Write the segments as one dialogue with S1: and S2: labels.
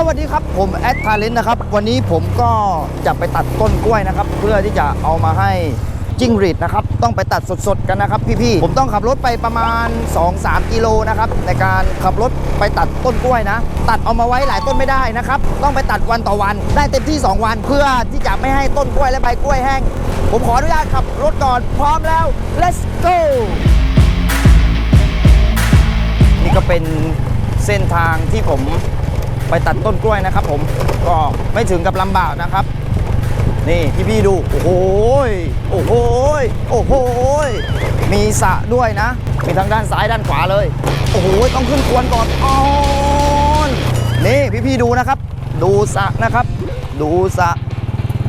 S1: สวัสดีครับผมแอดทาเลนต์นะครับ วันนี้ผมก็จะไปตัดต้นกล้วยนะครับ เพื่อที่จะเอามาให้จิ้งหรีดนะครับ ต้องไปตัดสดๆกันนะครับ พี่ๆผมต้องขับรถไปประมาณ 2-3 กิโลนะครับ ในการขับรถไปตัดต้นกล้วยนะ ตัดเอามาไว้หลายต้นไม่ได้นะครับ ต้องไปตัดวันต่อวัน ได้เต็มที่ 2 วัน เพื่อที่จะไม่ให้ต้นกล้วยและใบกล้วยแห้ง ผมขออนุญาตขับรถก่อนพร้อมแล้ว let's go นี่ก็เป็นเส้นทางที่ผม ไปตัดต้นกล้วยนะครับ ผมก็ไม่ถึงกับลำบากนะครับ นี่พี่พี่ดูโอ้โหโอ้โหโอ้โหมีสระด้วยนะ มีทั้งด้านซ้ายด้านขวาเลย โอ้โหต้องขึ้นควนก่อนออนนี่พี่พี่ดูนะครับ ดูสระนะครับ ดูสระ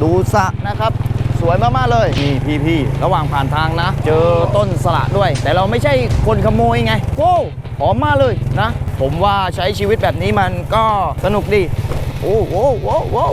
S1: ดูสระนะครับสวยมากๆเลยนี่พี่พี่ๆระหว่างผ่านทางนะ เจอต้นสละด้วย แต่เราไม่ใช่คนขโมยไง โว้ หอมมากเลยนะ ผมว่าใช้ชีวิตแบบนี้มันก็สนุกดี โอ้โหโอ้วโว้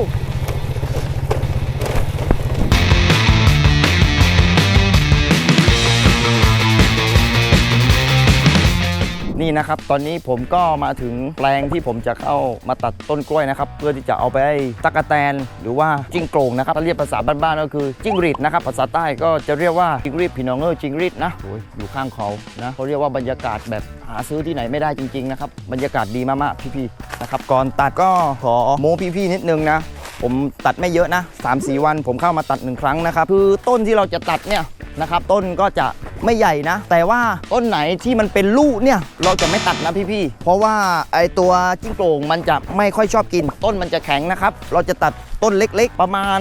S1: นี่นะครับ ตอนนี้ผมก็มาถึงแปลงที่ผมจะเข้ามาตัดต้นกล้วยนะครับ เพื่อที่จะเอาไปให้ตะกะแตน หรือว่าจิ้งโกรงนะครับถ้าเรียกภาษาบ้านๆก็คือจิ้งรีดนะครับ ภาษาใต้ก็จะเรียกว่าจิ้งรีดพี่น้องเออจิ้งรีดนะโอ้ยอยู่ข้างเขานะเขาเรียกว่าบรรยากาศแบบหาซื้อที่ไหนไม่ได้จริงๆนะครับบรรยากาศดีมากๆพี่ๆนะครับก่อนตัดก็ขอโม้พี่ๆนิดนึงนะผมตัดไม่เยอะนะ3 4วันผมเข้ามาตัดหนึ่งครั้งนะครับคือต้นที่เราจะตัดเนี่ยนะครับต้นก็จะ ไม่ใหญ่นะ แต่ว่าต้นไหนที่มันเป็นลูกเนี่ยเราจะไม่ตัดนะพี่ๆเพราะว่าไอตัวจิ้งโกรงมันจะไม่ค่อยชอบกิน ต้นมันจะแข็งนะครับ เราจะตัดต้นเล็กๆ ประมาณ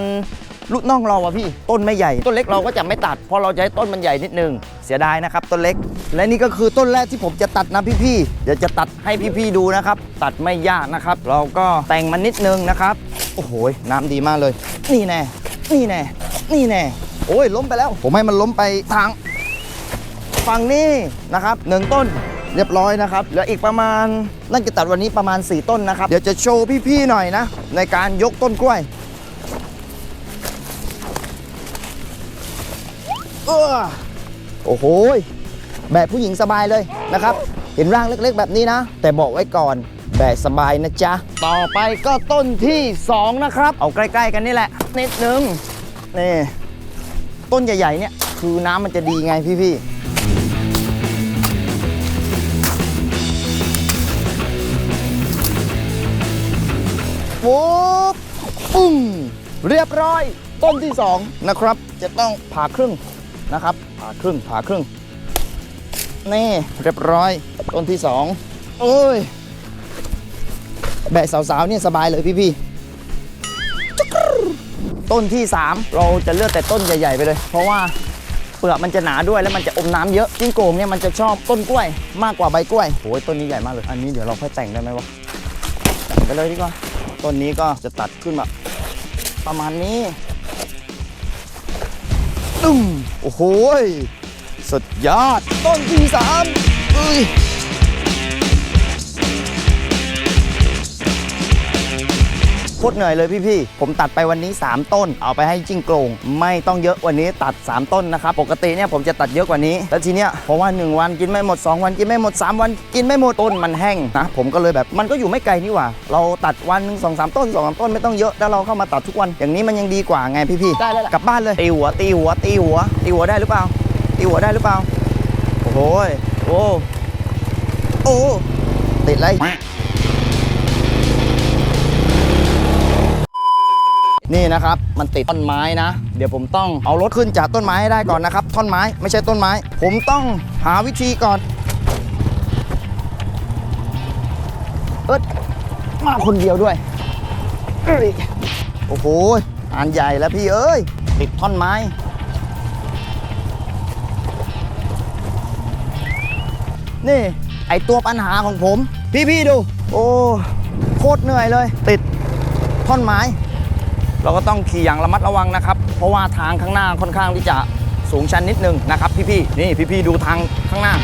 S1: ลูกน้องเราอะพี่ ต้นไม่ใหญ่ ต้นเล็กเราก็จะไม่ตัด เพราะเราจะให้ต้นมันใหญ่นิดนึง เสียดายนะครับ ต้นเล็ก และนี่ก็คือต้นแรกที่ผมจะตัดนะพี่ๆเดี๋ยวจะตัดให้พี่ๆดูนะครับ ตัดไม่ยากนะครับ เราก็แต่งมันนิดนึงนะครับ โอ้โห น้ำดีมากเลย นี่แน่ นี่แน่ นี่แน่ โอ้ยล้มไปแล้ว ผมให้มันล้มไปทาง ฝั่งนี้นะครับหนึ่งต้นเรียบร้อยนะครับเหลืออีกประมาณนั่นจะตัดวันนี้ประมาณ 4 ต้นนะครับ เดี๋ยวจะโชว์พี่ๆหน่อยนะ ในการยกต้นกล้วยเออโอ้โหแบบผู้หญิงสบายเลยนะครับ เห็นร่างเล็กๆ แบบนี้นะ แต่บอกไว้ก่อนแบกสบายนะจ๊ะ ต่อไปก็ต้นที่ 2 นะครับ เอาใกล้ ๆ กันนี่แหละ นิดนึงนี่ต้นใหญ่ๆเนี่ยคือน้ำมันจะดีไงพี่ๆ ปุ้งเรียบร้อย ต้นที่2นะครับจะต้องผ่าครึ่งนะครับผ่าครึ่งผ่าครึ่งนี่เรียบร้อย ต้นที่2โอ้ยแบะสาวๆเนี่ยสบายเลยพี่ๆต้นที่ 3 เราจะเลือกแต่ต้นใหญ่ ๆ ไปเลย เพราะว่าเปลือกมันจะหนาด้วยแล้วมันจะอมน้ำเยอะจิ้งโกงเนี่ยมันจะชอบต้นกล้วยมากกว่าใบกล้วยโอ้ยต้นนี้ใหญ่มากเลย อันนี้เดี๋ยวเราค่อยแต่งได้ไหมวะแต่งไปเลยดีกว่า ต้นนี้ก็จะตัดขึ้นมาประมาณนี้ตึ้มโอ้โห สุดยอด ต้นที่สามเอ้ย คตรเหนื่อยเลยพี่ๆ ผมตัดไปวันนี้ 3 ต้น เอาไปให้จิ้งโกรงไม่ต้องเยอะวันนี้ตัด 3 ต้นนะครับ ปกติเนี่ยผมจะตัดเยอะกว่านี้ แล้วทีเนี้ยเพราะว่า 1 วันกินไม่หมด 2 วันกินไม่หมด 3 วันกินไม่หมดต้นมันแห้งนะผมก็เลยแบบมันก็อยู่ไม่ไกลนี่หว่า เราตัดวันหนึ่งสองสามต้นสองสามต้นไม่ต้องเยอะแล้วเราเข้ามาตัดทุกวันอย่างนี้มันยังดีกว่าไงพี่ๆได้แล้วกลับบ้านเลยตีหัวตีหัวตีหัวตีหัวได้หรือเปล่าตีหัวได้หรือเปล่าโอ้โหยโอ้โอ้ติดเล นี่นะครับ มันติดต้นไม้นะ เดี๋ยวผมต้องเอารถขึ้นจากต้นไม้ให้ได้ก่อนนะครับ ท่อนไม้ไม่ใช่ต้นไม้ ผมต้องหาวิธีก่อนเอิดมาคนเดียวด้วยเอ้ยโอ้โหอันใหญ่แล้วพี่เอ้ย ติดท่อนไม้นี่ ไอตัวปัญหาของผม พี่ ๆ ดู โอ้ โคตรเหนื่อยเลย ติดท่อนไม้ เราก็ต้องขี่อย่างระมัดระวังนะครับ เพราะว่าทางข้างหน้าค่อนข้างที่จะสูงชันนิดนึงนะครับพี่ๆนี่พี่ๆดูทางข้างหน้า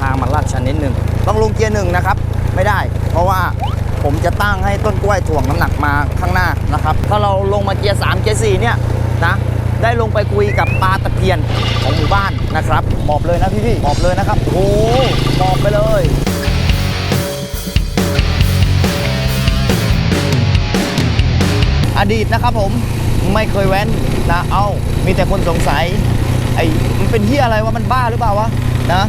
S1: ทางมันลาดชันนิดนึงต้องลงเกียร์หนึ่งนะครับ ไม่ได้ เพราะว่า ผมจะตั้งให้ต้นกล้วยถ่วงน้ำหนักมาข้างหน้านะครับ ถ้าเราลงมาเกียร์3เกียร์4เนี่ยนะได้ลงไปคุยกับปลาตะเพียนของหมู่บ้านนะครับหมอบเลยนะพี่พี่ๆหมอบเลยนะครับโอ้หมอบไปเลยอดีตนะครับผมไม่เคยแว้นนะเอ้ามีแต่คนสงสัยไอ้มันเป็นที่อะไรวะมันบ้าหรือเปล่าวะนะ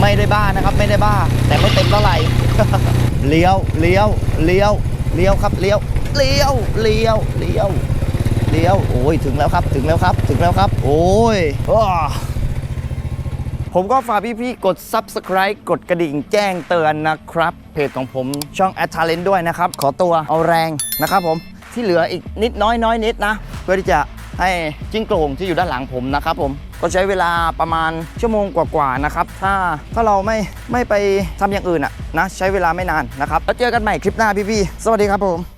S1: ไม่ได้บ้านะครับไม่ได้บ้า แต่ไม่เต็มเท่าไหร่ เลี้ยวเลี้ยวเลี้ยวเลี้ยวครับเลี้ยวเลี้ยวเลี้ยวเลี้ยวเลี้ยวโอ้ยถึงแล้วครับถึงแล้วครับถึงแล้วครับ โอ้ยผมก็ฝากพี่ๆ กด Subscribe กดกระดิ่งแจ้งเตือนนะครับ เพจของผมช่อง a d t a l e n t ด้วยนะครับ ขอตัวเอาแรงนะครับผมที่เหลืออีกนิดน้อยน้อยนิดนะ เพื่อที่จะ ให้จิ้งโกลงที่อยู่ด้านหลังผมนะครับผมก็ใช้เวลาประมาณชั่วโมงกว่าๆนะครับถ้าถ้าเราไม่ไม่ไปทำอย่างอื่นอะนะใช้เวลาไม่นานนะครับแล้วเจอกันใหม่คลิปหน้าพี่ๆสวัสดีครับผม